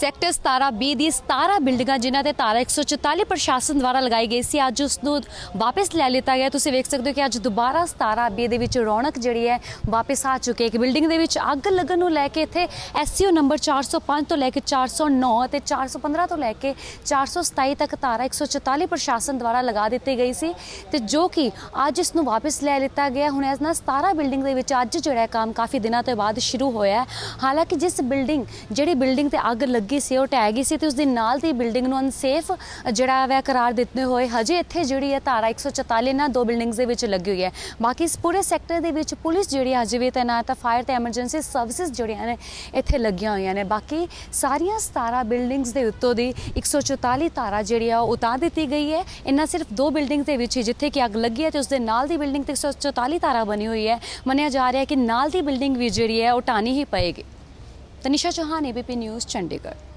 Sector 17 B ਦੀ 17 ਬਿਲਡਿੰਗਾਂ ਜਿਨ੍ਹਾਂ ਤੇ ਧਾਰਾ 144 ਪ੍ਰਸ਼ਾਸਨ ਦੁਆਰਾ ਲਗਾਈ ਗਈ ਸੀ, ਅੱਜ ਉਸ ਨੂੰ ਵਾਪਸ ਲੈ ਲਿੱਤਾ ਗਿਆ। ਤੁਸੀਂ ਵੇਖ ਸਕਦੇ ਹੋ ਕਿ ਅੱਜ ਦੁਬਾਰਾ 17 ਬੀ ਦੇ ਵਿੱਚ ਰੌਣਕ ਜਿਹੜੀ ਹੈ ਵਾਪਸ ਆ ਚੁੱਕੀ ਹੈ। ਕਿ ਬਿਲਡਿੰਗ ਦੇ ਵਿੱਚ ਅੱਗ ਲੱਗਣ ਨੂੰ ਲੈ ਕੇ ਇੱਥੇ ਐਸਸੀਓ ਨੰਬਰ 405 ਤੋਂ ਲੈ ਕੇ 409 ਅਤੇ 415 ਤੋਂ ਲੈ ਕੇ 427 ਤੱਕ ਧਾਰਾ 144 ਪ੍ਰਸ਼ਾਸਨ ਦੁਆਰਾ ਲਗਾ ਦਿੱਤੀ ਗਈ ਸੀ ਤੇ ਜੋ ਕਿ ਅੱਜ ਇਸ ਨੂੰ ਵਾਪਸ ਲੈ ਲਿੱਤਾ ਗਿਆ। ਹੁਣ ਇਸ ਨਾਲ 17 ਬਿਲਡਿੰਗ ਦੇ ਵਿੱਚ ਅੱਜ ਜਿਹੜਾ ਕੰਮ ਕਾਫੀ ਦਿਨਾਂ ਤੋਂ ਬਾਅਦ ਸ਼ੁਰੂ ਹੋਇਆ ਹੈ। ਹਾਲਾਂਕਿ ਜਿਸ ਬਿਲਡਿੰਗ, ਜਿਹੜੀ ਬਿਲਡਿੰਗ ਤੇ ਅੱਗ ਲੱਗੀ ਸੀ, ਉਹ ਟਹਿ ਗਈ ਸੀ ਤੇ ਉਸ ਦੇ ਨਾਲ ਦੀ ਬਿਲਡਿੰਗ ਨੂੰ ਅਨਸੇਫ ਜਿਹੜਾ ਹੈ ਕਰਾਰ ਦਿੱਤੇ ਹੋਏ। ਹਜੇ ਇੱਥੇ ਜਿਹੜੀ ਹੈ ਧਾਰਾ 144 ਨਾਲ ਦੋ ਬਿਲਡਿੰਗਸ ਦੇ ਵਿੱਚ ਲੱਗੀ ਹੋਈ ਹੈ। ਬਾਕੀ ਇਸ ਪੂਰੇ ਸੈਕਟਰ ਦੇ ਵਿੱਚ ਪੁਲਿਸ ਜਿਹੜੀ ਹੈ ਅਜੇ ਵੀ ਤੈਨਾਤ ਹੈ ਫਾਇਰ ਤੇ ਐਮਰਜੈਂਸੀ ਸਰਵਿਸਿਜ਼ ਜਿਹੜੀਆਂ ਨੇ, ਇੱਥੇ ਲੱਗੀਆਂ ਹੋਈਆਂ ਨੇ। ਬਾਕੀ ਸਾਰੀਆਂ 17 ਬਿਲਡਿੰਗਸ ਦੇ ਉੱਤੋਂ ਦੀ 144 ਧਾਰਾ ਜਿਹੜੀ ਆ ਉਹ ਉਤਾਰ ਦਿੱਤੀ ਗਈ ਹੈ। ਇਹਨਾਂ ਸਿਰਫ ਦੋ ਬਿਲਡਿੰਗ ਦੇ ਵਿੱਚ ਹੀ ਜਿੱਥੇ ਕਿ ਅੱਗ ਲੱਗੀ ਹੈ ਤੇ ਉਸ ਦੇ ਨਾਲ ਦੀ ਬਿਲਡਿੰਗ ਤੇ 144 ਧਾਰਾ ਬਣੀ ਹੋਈ ਹੈ। ਮੰਨਿਆ ਜਾ ਰਿਹਾ ਹੈ ਕਿ ਨਾਲ ਦੀ ਬਿਲਡਿੰਗ ਵੀ ਜਿਹੜੀ ਹੈ, ਉਹ ਟਾਣੀ ਹੀ ਪਏਗੀ। Tanisha Chauhan ABP news Chandigarh.